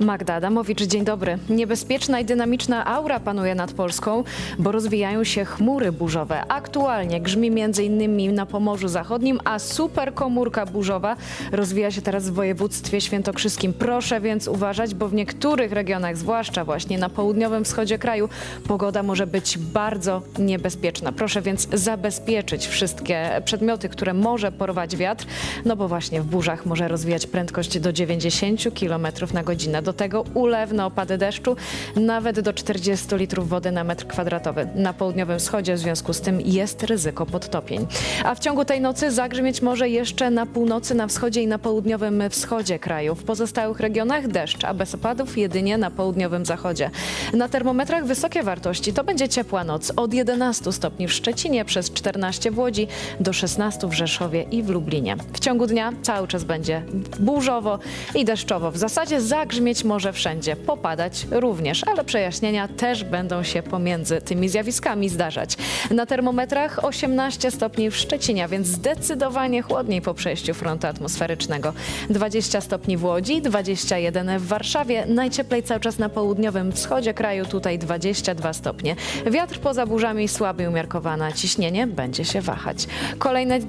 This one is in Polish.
Magda Adamowicz, dzień dobry. Niebezpieczna i dynamiczna aura panuje nad Polską, bo rozwijają się chmury burzowe. Aktualnie grzmi m.in. na Pomorzu Zachodnim, a superkomórka burzowa rozwija się teraz w województwie świętokrzyskim. Proszę więc uważać, bo w niektórych regionach, zwłaszcza właśnie na południowym wschodzie kraju, pogoda może być bardzo niebezpieczna. Proszę więc zabezpieczyć wszystkie przedmioty, które może porwać wiatr, no bo właśnie w burzach może rozwijać prędkość do 90 km na godzinę. Do tego ulewne opady deszczu, nawet do 40 litrów wody na metr kwadratowy. Na południowym wschodzie w związku z tym jest ryzyko podtopień. A w ciągu tej nocy zagrzmieć może jeszcze na północy, na wschodzie i na południowym wschodzie kraju. W pozostałych regionach deszcz, a bez opadów jedynie na południowym zachodzie. Na termometrach wysokie wartości. To będzie ciepła noc od 11 stopni w Szczecinie, przez 14 w Łodzi, do 16 w Rzeszowie i w Lublinie. W ciągu dnia cały czas będzie burzowo i deszczowo. W zasadzie zagrzmieć może wszędzie, popadać również, ale przejaśnienia też będą się pomiędzy tymi zjawiskami zdarzać. Na termometrach 18 stopni w Szczecinie, więc zdecydowanie chłodniej po przejściu frontu atmosferycznego. 20 stopni w Łodzi, 21 w Warszawie, najcieplej cały czas na południowym wschodzie kraju, tutaj 22 stopnie. Wiatr poza burzami słaby i umiarkowane, a ciśnienie będzie się wahać. Kolejne